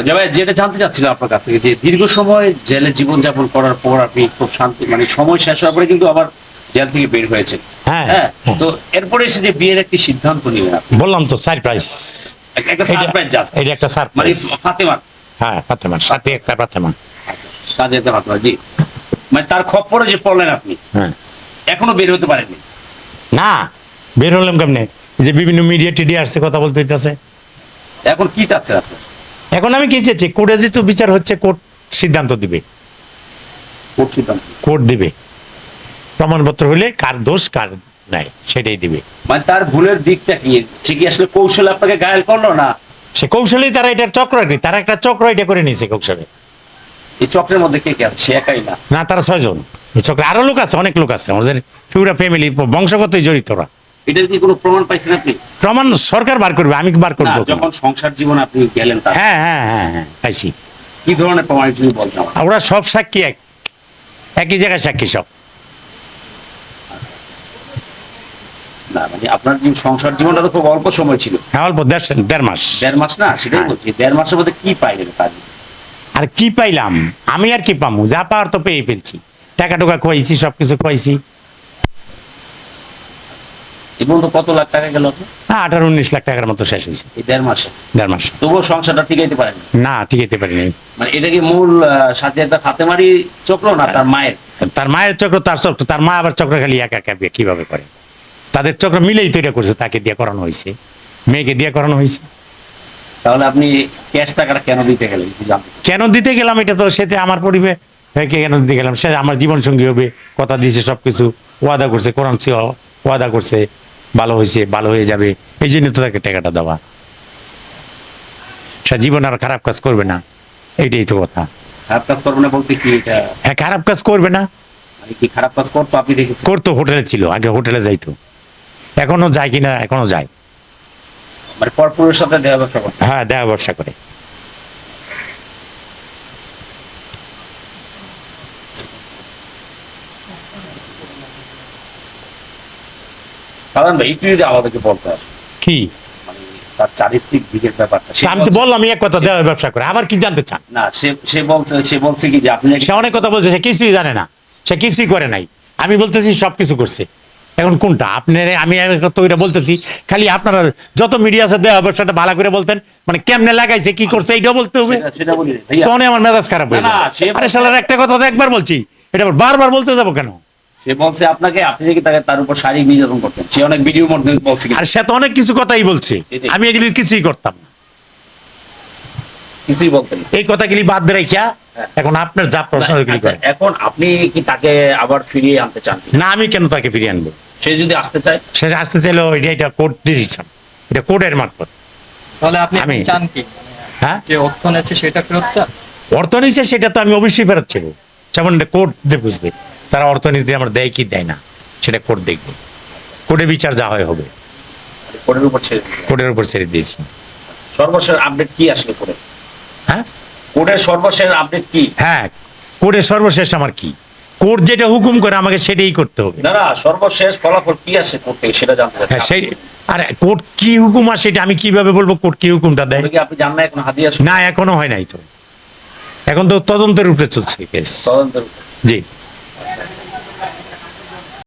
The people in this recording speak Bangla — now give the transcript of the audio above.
আচ্ছা ভাই যেটা জানতে চাচ্ছিলাম আপনার কাছ থেকে যে দীর্ঘ সময় জেলে করার পর আপনি খুব শান্তি মানে সময় শেষ হওয়ার পরে কিন্তু আবার জেল থেকে বের হয়েছেন। হ্যাঁ, হ্যাঁ? হ্যাঁ। তো এরপরে এসে যে বিয়ের একটি সিদ্ধান্ত নিলেন বললাম তো সারপ্রাইজ একটা সারপ্রাইজ জাস্ট এটা একটা মানে ফাতেমা। হ্যাঁ ফাতেমা সাথে একটা ফাতেমা। সাজাতে ফাতেমা জি। মানে তার খপ্পরে যে পড়লেন আপনি হ্যাঁ। এখনও বের হতে পারেননি? না বের হলাম কেমনে? যে বিভিন্ন মিডিয়া টিডিয়া আসছে কথা বলতে হইতেছে। এখন কি চাচ্ছেন আপনি? এখন আমি কি চেয়েছি কোর্টে যেহেতু বিচার হচ্ছে কোর্ট সিদ্ধান্ত দিবে। কোর্ট দিবে। প্রমাণপত্র হলে কার দোষ কার নাই সেটাই দিবে। মানে তার ভুলের দিকটা কি? সে কি আসলে কৌশল আপনাকে গায়েল করল না? সে কৌশলেই তারা এটার চক্র তারা একটা চক্র এটা করে নিয়েছে কৌশলে। এই চক্রের মধ্যে কে কে আছে? সে একাই না। না তারা ছয়জন। এই চক্রে আরও লোক আছে অনেক লোক আছে। আমাদের পুরা ফ্যামিলি বংশগতই জড়িত ওরা। এটার কি কোনো প্রমাণ পাইছেন আপনি? প্রমাণ সরকার বার করবে আমি বার করব। যখন সংসার জীবন আপনি গেলেন হ্যাঁ হ্যাঁ হ্যাঁ হ্যাঁ পাইছি। কি ধরনের প্রমাণ তুমি বলতে আমার সব সাক্ষী এক। একই জায়গায় সাক্ষী সব। না মানে আপনার যে সংসার জীবনটা তো খুব অল্প সময় ছিল। হ্যাঁ অল্প দেড় মাস। দেড় মাস না সেটাই হ্যাঁ। বলছি দেড় মাসের মধ্যে কি পাইলেন কাজ? আর কি পাইলাম? আমি আর কি পামু? যা পাওয়ার তো পেয়ে ফেলছি। টাকা টুকা খোয়াইছি সবকিছু খোয়াইছি। এই পর্যন্ত কত লাখ টাকা গেল? হ্যাঁ আঠারো উনিশ লাখ টাকার মতো শেষ হয়েছে। এই দেড় মাসে? দেড় মাস। তবুও সংসারটা টিকাইতে পারেন? না ঠিকাইতে পারিনি। মানে এটা কি মূল সাথে একটা ফাতেমারি চক্র না তার মায়ের? তার মায়ের চক্র তার চক্র তার মা আবার চক্র খালি একা একা কীভাবে করে? তাদের চক্র মিলেই তৈরি করছে তাকে দিয়ে করানো হয়েছে। মেয়েকে দিয়ে করানো হয়েছে। তাহলে আপনি ক্যাশ টাকাটা কেন দিতে গেলেন। কেন দিতে গেলাম? এটা তো সেটা আমার পরিবার। কেন দিতে গেলাম? সে আমার জীবন সঙ্গী হবে কথা দিয়েছে সবকিছু ওয়াদা করছে কোরআন ওয়াদা করছে। ভালো হয়েছে ভালো হয়ে যাবে। এই জন্য তো তাকে টাকাটা দেওয়া। সে জীবন আর খারাপ কাজ করবে না। এইটাই তো কথা। খারাপ কাজ করব না বলতে কি এটা? হ্যাঁ খারাপ কাজ করবে না। মানে কি খারাপ কাজ করতো আপনি দেখেছেন? করতো হোটেলে ছিল আগে হোটেলে যাইতো। এখনও যায় কিনা এখনও যায়। মানে পরপুরের সাথে দেওয়া ব্যবসা করতো? হ্যাঁ দেওয়া ব্যবসা করে। কারণ ভাই একটু যদি আমাদেরকে বলতে কি? তার চারিত্রিক দিকের ব্যাপারটা। আমি তো বললাম এক কথা দেওয়া ব্যবসা করে। আবার কি জানতে চান? না সে সে বলছে সে বলছে কি যে আপনি সে অনেক কথা বলছে সে কিছুই জানে না। সে কিছুই করে নাই। আমি বলতেছি সব কিছু করছে। এখন কোনটা? আপনার আমি তো ওইটা বলতেছি খালি আপনারা যত মিডিয়া আছে দেওয়া ব্যবসাটা ভালো করে বলতেন। মানে কেমনে লাগাইছে কি করছে এইটাও বলতে হবে। আমার মেজাজ খারাপ হয়ে যায় আরে শালার একটা কথা তো একবার বলছি। এটা বারবার বলতে যাব কেন? সে বলছে আপনাকে আপনি নাকি তাকে তার উপর শারীরিক নির্যাতন করতেন সে অনেক ভিডিও মধ্যে বলছে আর সে তো অনেক কিছু কথাই বলছে। আমি এগুলি কিছুই করতাম কিছুই বলতেন এই কথাগুলি বাদ দিয়ে রাখিয়া এখন আপনার যা প্রশ্ন আচ্ছা। এখন আপনি কি তাকে আবার ফিরিয়ে আনতে চান? না আমি কেন তাকে ফিরিয়ে আনব? সে যদি আসতে চায়? সে আসতে চাইলো এটা এটা কোর্ট ডিসিশন এটা কোর্টের মারফত। তাহলে আপনি আমি- চান কি? হ্যাঁ? যে অর্থ নেছে সেটা ফেরত চান? অর্থ নিচ্ছে সেটা তো আমি অবশ্যই ফেরত ছিল যেমন কোর্ট দিয়ে বুঝবে তারা অর্থনীতি আমার দেয় কি দেয় না সেটা কোর্ট দেখবে। কোর্টে বিচার যা হয় হবে। কোর্টের উপর ছেড়ে কোর্টের উপর ছেড়ে দিয়েছি। সর্বশেষ আপডেট কি আসলে কোর্টের হ্যাঁ? কোর্টের সর্বশেষ আপডেট কি? হ্যাঁ কোর্টের সর্বশেষ আমার কি? কোর্ট যেটা হুকুম করে আমাকে সেটাই করতে হবে। না না সর্বশেষ ফলাফল কি আসে কোর্ট থেকে সেটা জানতে হ্যাঁ সেই আরে কোর্ট কি হুকুম আসে এটা আমি কীভাবে বলব? কোর্ট কি হুকুমটা দেয়? আপনি জান না এখন হাতিয়া না এখনও হয় নাই তো। এখন তো তদন্তের উপরে চলছে কেস তদন্তের জি।